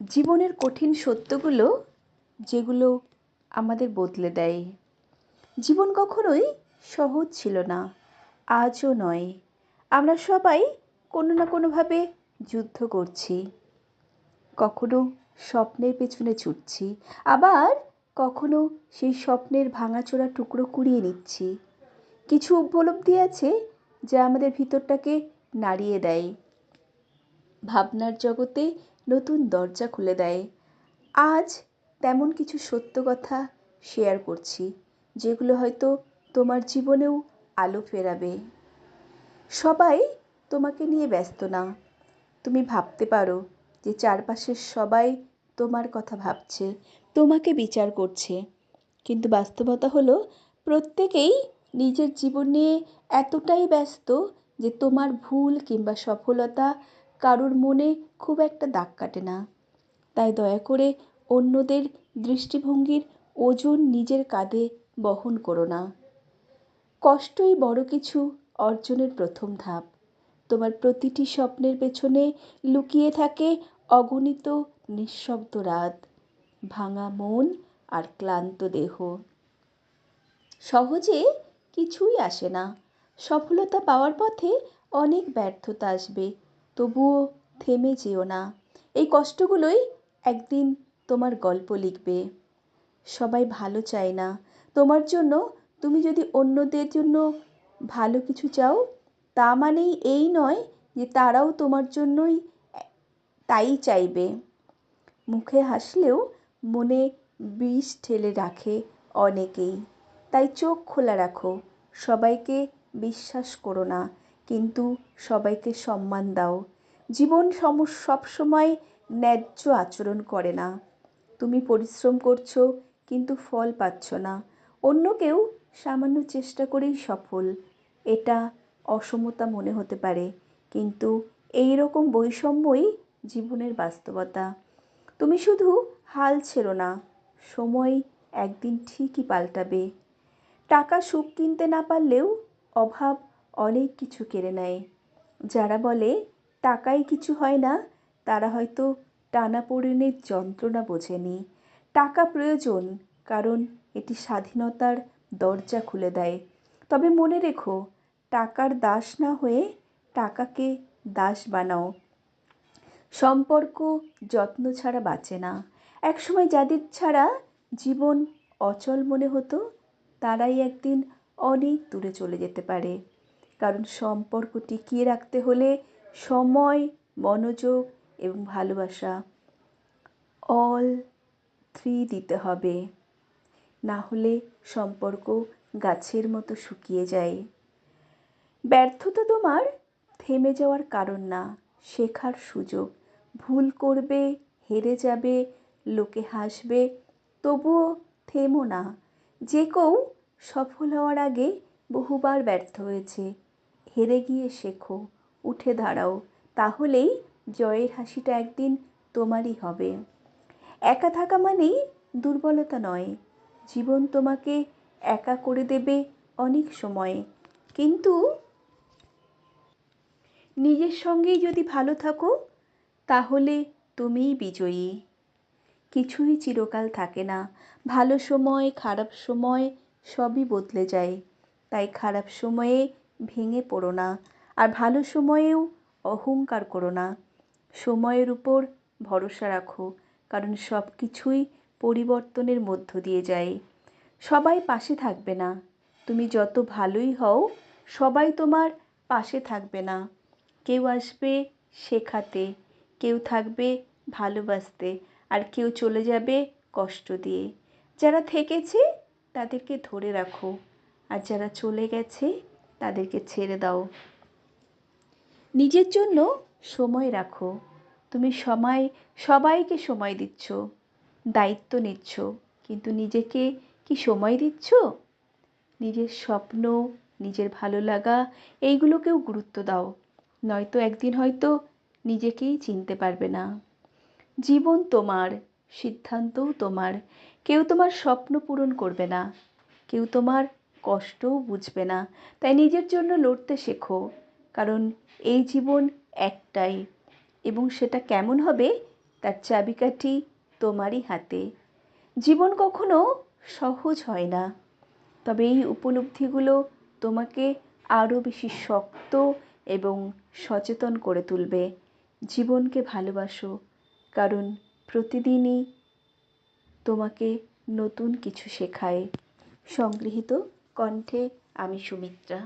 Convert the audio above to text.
জীবনের কঠিন সত্যগুলো যেগুলো আমাদের বদলে দেয়। জীবন কখনোই সহজ ছিল না, আজও নয়। আমরা সবাই কোনো না কোনোভাবে যুদ্ধ করছি, কখনো স্বপ্নের পেছনে ছুটছি, আবার কখনো সেই স্বপ্নের ভাঙাচোরা টুকরো কুড়িয়ে নিচ্ছি। কিছু উপলব্ধি আছে যা আমাদের ভিতরটাকে নাড়িয়ে দেয়। ভাবনার জগতে নতুন দরজা খুলে দেয়। আজ তেমন কিছু সত্য কথা শেয়ার করছি, যেগুলো হয়তো তোমার জীবনেও আলো ফেরাবে। সবাই তোমাকে নিয়ে ব্যস্ত না। তুমি ভাবতে পারো যে চারপাশের সবাই তোমার কথা ভাবছে, তোমাকে বিচার করছে। কিন্তু বাস্তবতা হলো, প্রত্যেকেই নিজের জীবন নিয়ে এতটাই ব্যস্ত যে তোমার ভুল কিংবা সফলতা কারোর মনে খুব একটা দাগ কাটে না। তাই দয়া করে অন্যদের দৃষ্টিভঙ্গির ওজন নিজের কাঁধে বহন করো না। কষ্টই বড় কিছু অর্জনের প্রথম ধাপ। তোমার প্রতিটি স্বপ্নের পেছনে লুকিয়ে থাকে অগণিত নিঃশব্দ রাত, ভাঙা মন আর ক্লান্ত দেহ। সহজে কিছুই আসে না। সফলতা পাওয়ার পথে অনেক ব্যর্থতা আসবে। তবুও থেমে যেও না। এই কষ্টগুলোই একদিন তোমার গল্প লিখবে। সবাই ভালো চায় না। তোমার জন্য তুমি যদি অন্যদের জন্য ভালো কিছু চাও, তা মানেই এই নয় যে তারাও তোমার জন্যই তাই চাইবে। মুখে হাসলেও মনে বিষ ঠেলে রাখে অনেকেই। তাই চোখ খোলা রাখো। সবাইকে বিশ্বাস করো না। কিন্তু সবাইকে সম্মান দাও। জীবন সম সবসময় ন্যায্য আচরণ করে না। তুমি পরিশ্রম করছ, কিন্তু ফল পাচ্ছ না। অন্য কেউ সামান্য চেষ্টা করেই সফল। এটা অসমতা মনে হতে পারে, কিন্তু এই রকম বৈষম্যই জীবনের বাস্তবতা। তুমি শুধু হাল ছেড়ো না, সময় একদিন ঠিকই পাল্টাবে। টাকা সুখ কিনতে না পারলেও অভাব অনেক কিছু কেড়ে নেয়। যারা বলে, টাকায় কিছু হয় না, তারা হয়তো টানাপোড়েনের যন্ত্রণা বোঝেনি। টাকা প্রয়োজন, কারণ এটি স্বাধীনতার দরজা খুলে দেয়। তবে মনে রেখো, টাকার দাস না হয়ে টাকাকে দাস বানাও। সম্পর্ক যত্ন ছাড়া বাঁচে না। একসময় যাদের ছাড়া জীবন অচল মনে হতো, তারাই একদিন অনেক দূরে চলে যেতে পারে। কারণ সম্পর্ক টিকিয়ে রাখতে হলে সময়, মনোযোগ এবং ভালোবাসা অল থ্রি দিতে হবে। না হলে সম্পর্ক গাছের মতো শুকিয়ে যায়। ব্যর্থতা তোমার থেমে যাওয়ার কারণ না, শেখার সুযোগ। ভুল করবে, হেরে যাবে, লোকে হাসবে, তবুও থেমো না। যে কেউ সফল হওয়ার আগে বহুবার ব্যর্থ হয়েছে। হেরে গিয়ে শেখো, উঠে দাঁড়াও, তাহলেই জয়ের হাসিটা একদিন তোমারই হবে। একা থাকা মানেই দুর্বলতা নয়, জীবন তোমাকে একা করে দেবে অনেক সময়। কিন্তু নিজের সঙ্গেই যদি ভালো থাকো, তাহলে তুমিই বিজয়ী। কিছুই চিরকাল থাকে না, ভালো সময়, খারাপ সময় সবই বদলে যায়। তাই খারাপ সময়ে ভেঙে পড়ো না, আর ভালো সময়েও অহংকার করো না। সময়ের উপর ভরসা রাখো, কারণ সব কিছুই পরিবর্তনের মধ্য দিয়ে যায়। সবাই পাশে থাকবে না। তুমি যত ভালোই হও, সবাই তোমার পাশে থাকবে না। কেউ আসবে শেখাতে, কেউ থাকবে ভালোবাসতে, আর কেউ চলে যাবে কষ্ট দিয়ে। যারা থেকেছে, তাদেরকে ধরে রাখো। আর যারা চলে গেছে তাদেরকে ছেড়ে দাও। নিজের জন্য সময় রাখো। তুমি সময়, সবাইকে সময় দিচ্ছ। দায়িত্ব নিচ্ছ। কিন্তু নিজেকে কি সময় দিচ্ছ? নিজের স্বপ্ন, নিজের ভালো লাগা, এইগুলোকেও গুরুত্ব দাও। নয়তো একদিন হয়তো নিজেকেই চিনতে পারবে না। জীবন তোমার, সিদ্ধান্তও তোমার। কেউ তোমার স্বপ্ন পূরণ করবে না। কেউ তোমার কষ্টও বুঝবে না। তাই নিজের জন্য লড়তে শেখো। কারণ এই জীবন একটাই এবং সেটা কেমন হবে তার চাবিকাঠি তোমারই হাতে। জীবন কখনো সহজ হয় না। তবে এই উপলব্ধিগুলো তোমাকে আরও বেশি শক্ত এবং সচেতন করে তুলবে। জীবনকে ভালোবাসো। কারণ প্রতিদিনই তোমাকে নতুন কিছু শেখায়। সংগৃহীত কণ্ঠে আমি সুমিত্রা।